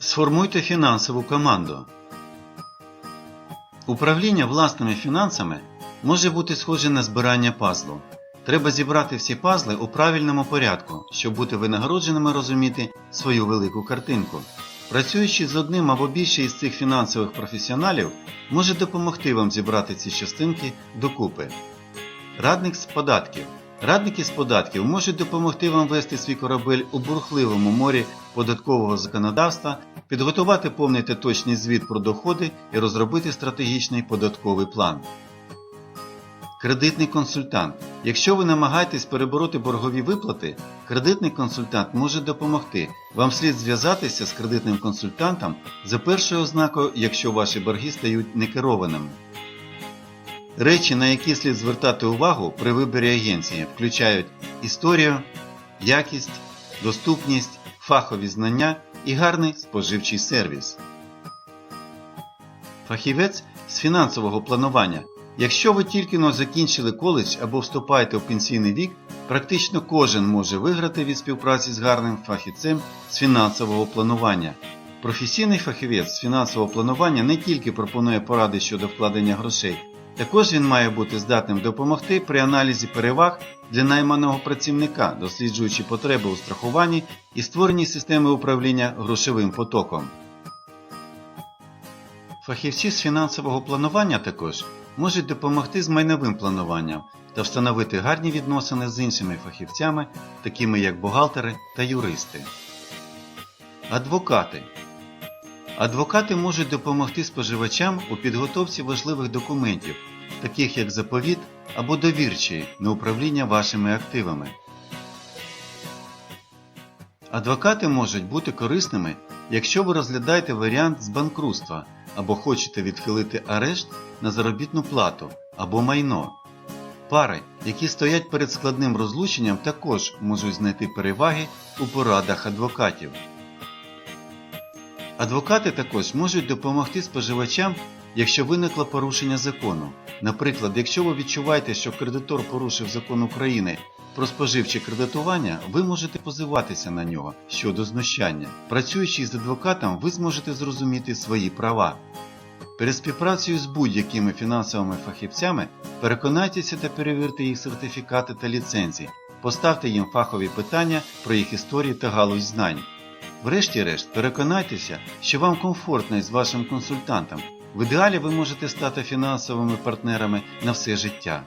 Сформуйте фінансову команду. Управління власними фінансами може бути схоже на збирання пазлу. Треба зібрати всі пазли у правильному порядку, щоб бути винагородженими розуміти свою велику картинку. Працюючи з одним або більше із цих фінансових професіоналів, може допомогти вам зібрати ці частинки докупи. Радник з податків. Радники з податків можуть допомогти вам вести свій корабель у бурхливому морі податкового законодавства, підготувати повний та точний звіт про доходи і розробити стратегічний податковий план. Кредитний консультант. Якщо ви намагаєтесь перебороти боргові виплати, кредитний консультант може допомогти. Вам слід зв'язатися з кредитним консультантом за першою ознакою, якщо ваші борги стають некерованими. Речі, на які слід звертати увагу при виборі агенції, включають історію, якість, доступність, фахові знання і гарний споживчий сервіс. Фахівець з фінансового планування. Якщо ви тільки но закінчили коледж або вступаєте у пенсійний вік, практично кожен може виграти від співпраці з гарним фахівцем з фінансового планування. Професійний фахівець з фінансового планування не тільки пропонує поради щодо вкладення грошей, також він має бути здатним допомогти при аналізі переваг для найманого працівника, досліджуючи потреби у страхуванні і створенні системи управління грошовим потоком. Фахівці з фінансового планування також можуть допомогти з майновим плануванням та встановити гарні відносини з іншими фахівцями, такими як бухгалтери та юристи. Адвокати. Адвокати можуть допомогти споживачам у підготовці важливих документів, таких як заповіт або довірчі на управління вашими активами. Адвокати можуть бути корисними, якщо ви розглядаєте варіант з банкрутства або хочете відхилити арешт на заробітну плату або майно. Пари, які стоять перед складним розлученням, також можуть знайти переваги у порадах адвокатів. Адвокати також можуть допомогти споживачам, якщо виникло порушення закону. Наприклад, якщо ви відчуваєте, що кредитор порушив закон України про споживче кредитування, ви можете позиватися на нього щодо знущання. Працюючи з адвокатом, ви зможете зрозуміти свої права. Перед співпрацею з будь-якими фінансовими фахівцями переконайтеся та перевірте їх сертифікати та ліцензії, поставте їм фахові питання про їх історію та галузь знань. Врешті-решт, переконайтеся, що вам комфортно із вашим консультантом. В ідеалі ви можете стати фінансовими партнерами на все життя.